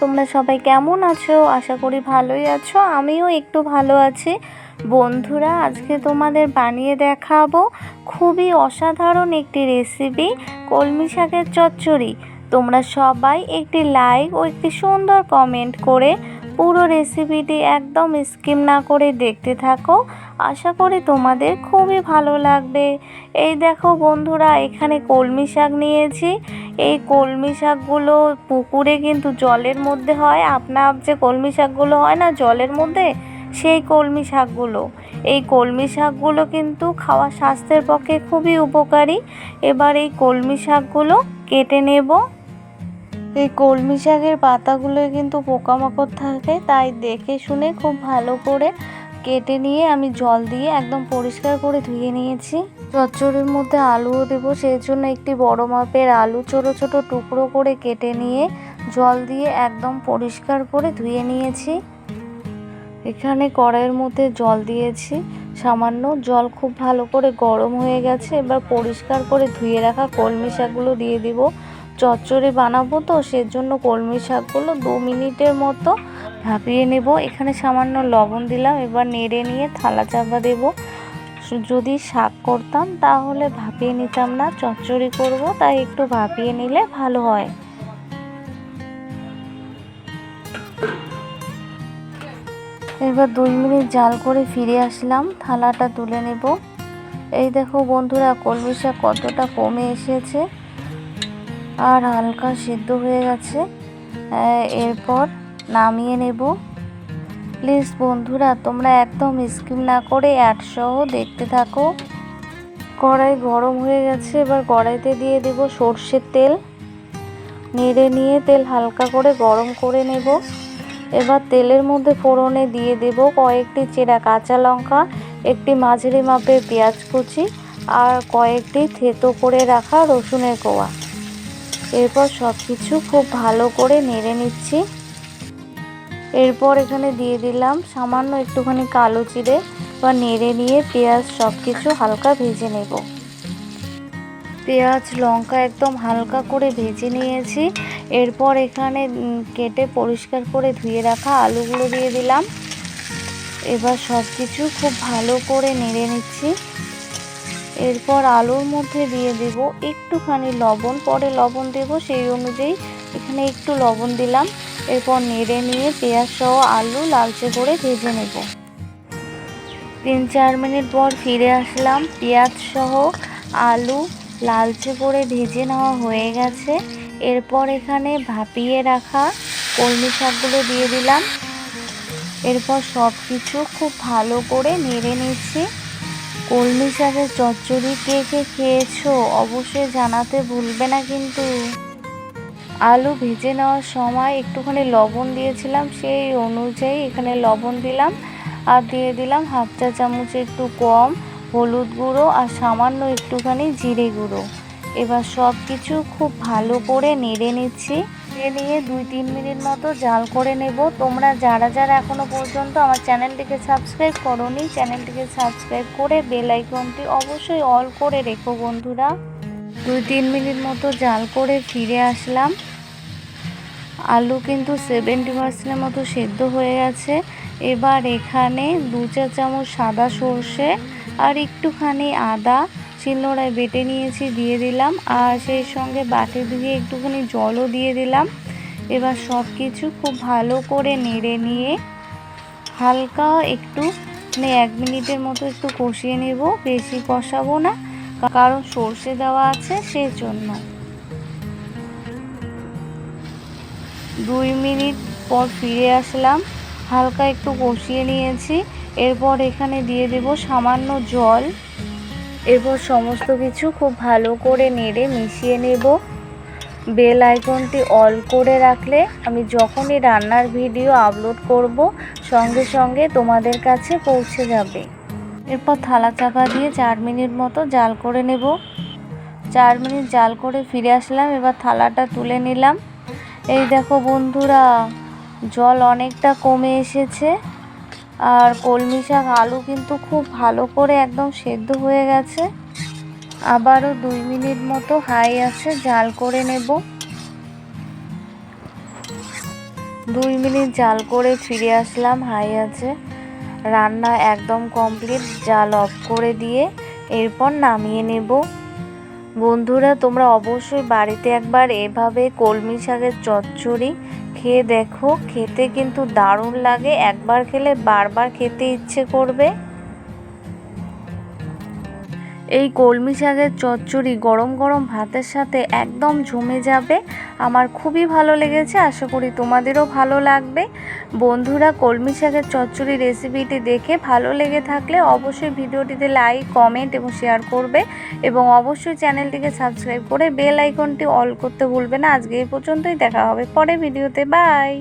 তোমরা সবাই কেমন আছো? আশা করি ভালোই আছো। আমিও একটু ভালো আছি। বন্ধুরা, আজকে তোমাদের বানিয়ে দেখাবো খুবই অসাধারণ একটি রেসিপি কলমি শাকের চচ্চড়ি। তোমরা সবাই একটি লাইক ও একটি সুন্দর কমেন্ট করে পুরো রেসিপিটি একদম স্কিম না করে দেখতে থাকো। আশা করি তোমাদের খুবই ভালো লাগবে। এই দেখো বন্ধুরা, এখানে কলমি শাক নিয়েছি। এই কলমি শাকগুলো পুকুরে কিন্তু জলের মধ্যে হয়। আপনা আপ যে কলমি শাকগুলো হয় না, জলের মধ্যে, সেই কলমি শাকগুলো। এই কলমি শাকগুলো কিন্তু খাওয়া স্বাস্থ্যের পক্ষে খুবই উপকারী। এবার এই কলমি শাকগুলো কেটে নেব। এই কলমি শাকের পাতাগুলোয় কিন্তু পোকামাকড় থাকে, তাই দেখে শুনে খুব ভালো করে কেটে নিয়ে আমি জল দিয়ে একদম পরিষ্কার করে ধুয়ে নিয়েছি। চচ্চড়ির মধ্যে আলুও দেবো সেই জন্য একটি বড় মাপের আলু ছোট ছোট টুকরো করে কেটে নিয়ে জল দিয়ে একদম পরিষ্কার করে ধুয়ে নিয়েছি। এখানে কড়াইয়ের মধ্যে জল দিয়েছি, সামান্য জল খুব ভালো করে গরম হয়ে গেছে, এবার পরিষ্কার করে ধুয়ে রাখা কলমি শাকগুলো দিয়ে দিব। চচ্চড়ি বানাবো তো, সেজন্য কলমি শাকগুলো দু মিনিটের মতো ভাপিয়ে নেব। এখানে সামান্য লবণ দিলাম, এবার নেড়ে নিয়ে থালা চাপা দেব। যদি শাক করতাম তাহলে ভাপিয়ে নিতাম না, চচ্চড়ি করব, তাই একটু ভাপিয়ে নিলে ভালো হয়। এবার দুই মিনিট জাল করে ফিরে আসলাম, থালাটা তুলে নেব। এই দেখো বন্ধুরা, কলমি শাক কতটা কমে এসেছে। আর হালকা সিদ্ধ হয়ে গেছে। এরপর নামিয়ে নেব। প্লিজ বন্ধুরা, তোমরা একদম স্কিম না করে অ্যাডসহ দেখতে থাকো। কড়াই গরম হয়ে গেছে, এবার কড়াইতে দিয়ে দেব সর্ষের তেল। নেড়ে নিয়ে তেল হালকা করে গরম করে নেব। এবার তেলের মধ্যে ফোড়নে দিয়ে দেব কয়েকটি চেরা কাঁচা লঙ্কা, একটি মাঝারি মাপের পেঁয়াজ কুচি আর কয়েকটি থেতো করে রাখা রসুনের কোয়া। এরপর সব কিছু খুব ভালো করে নেড়ে নিচ্ছি। এরপর এখানে দিয়ে দিলাম সামান্য একটুখানি কালো চিড়ে বা নেড়ে নিয়ে পেঁয়াজ সব কিছু হালকা ভেজে নেব। পেঁয়াজ, লঙ্কা একদম হালকা করে ভেজে নিয়েছি। এরপর এখানে কেটে পরিষ্কার করে ধুয়ে রাখা আলুগুলো দিয়ে দিলাম। এবার সব কিছু খুব ভালো করে নেড়ে নিচ্ছি। এরপর আলুর মধ্যে দিয়ে দেব একটুখানি লবণ। পরে লবণ দেব সেই অনুযায়ী এখানে একটু লবণ দিলাম। এরপর নেড়ে নিয়ে পেঁয়াজ সহ আলু লালচে করে ভেজে নেব। তিন চার মিনিট পর ফিরে আসলাম। পেঁয়াজ সহ আলু লালচে করে ভেজে নেওয়া হয়ে গেছে। এরপর এখানে ভাপিয়ে রাখা কলমি শাকগুলো দিয়ে দিলাম। এরপর সব কিছু খুব ভালো করে নেড়ে নিচ্ছি। কলমি শাকের চচ্চড়ি কে কে খেয়েছো? অবশ্যই জানাতে ভুলবে না কিন্তু। আলু ভেজে নেওয়ার সময় একটুখানি লবণ দিয়েছিলাম, সেই অনুযায়ী এখানে লবণ দিলাম আর দিয়ে দিলাম হাফ চা চামচ একটু কম হলুদ গুঁড়ো আর সামান্য একটুখানি জিরে গুঁড়ো। এবার সব কিছু খুব ভালো করে নেড়ে নিচ্ছি। নেড়ে নিয়ে দুই তিন মিনিট মতো জাল করে নেব। তোমরা যারা যারা এখনও পর্যন্ত আমার চ্যানেলটিকে সাবস্ক্রাইব করোনি, চ্যানেলটিকে সাবস্ক্রাইব করে বেল আইকনটি অবশ্যই অল করে রেখো বন্ধুরা। দুই তিন মিনিট মতো জাল করে ফিরে আসলাম। আলু কিন্তু সেভেন্টি পার্সেন্টের মতো সেদ্ধ হয়ে গেছে। এবার এখানে দু চা চামচ সাদা সর্ষে আর একটুখানি আদা শিলনোড়ায় বেটে নিয়েছি, দিয়ে দিলাম। আর সেই সঙ্গে বাটি দিয়ে একটুখানি জলও দিয়ে দিলাম। এবার সব কিছু খুব ভালো করে নেড়ে নিয়ে হালকা একটু মানে এক মিনিটের মতো একটু কষিয়ে নেব। বেশি কষাবো না কারণ সর্ষে দেওয়া আছে সেই জন্য দুই মিনিট পর ফিরে আসলাম। হালকা একটু কষিয়ে নিয়েছি। এরপর এখানে দিয়ে দেব সামান্য জল। এরপর সমস্ত কিছু খুব ভালো করে নেড়ে মিশিয়ে নেব। বেল আইকনটি অল করে রাখলে আমি যখনই রান্নার ভিডিও আপলোড করব, সঙ্গে সঙ্গে তোমাদের কাছে পৌঁছে যাবে। এরপর থালা চাপা দিয়ে চার মিনিট মতো জাল করে নেব। চার মিনিট জাল করে ফিরে আসলাম, এবার থালাটা তুলে নিলাম। এই দেখো বন্ধুরা, জল অনেকটা কমে এসেছে। আর কলমি শাক, আলু কিন্তু খুব ভালো করে একদম সেদ্ধ হয়ে গেছে। আবারও দুই মিনিট মতো হাই আছে, জাল করে নেব। দুই মিনিট জাল করে ফিরে আসলাম, হাই আছে। রান্না একদম কমপ্লিট, জাল অফ করে দিয়ে এরপর নামিয়ে নেব। বন্ধুরা, তোমরা অবশ্যই বাড়িতে একবার এভাবে কলমি শাকের চচ্চড়ি খেয়ে দেখো খেতে কিন্তু দারুণ লাগে। একবার খেলে বারবার খেতে ইচ্ছে করবে। এই কলমি শাকের চচ্চড়ি গরম গরম ভাতের সাথে একদম জমে যাবে। আমার খুবই ভালো লেগেছে, আশা করি তোমাদেরও ভালো লাগবে। বন্ধুরা, কলমি শাকের চচ্চড়ি রেসিপিটি দেখে ভালো লেগে থাকলে অবশ্যই ভিডিওটিতে লাইক, কমেন্ট এবং শেয়ার করবে এবং অবশ্যই চ্যানেলটিকে সাবস্ক্রাইব করে বেল আইকনটি অল করতে ভুলবে না। আজকে এই পর্যন্তই, দেখা হবে পরে ভিডিওতে। বাই!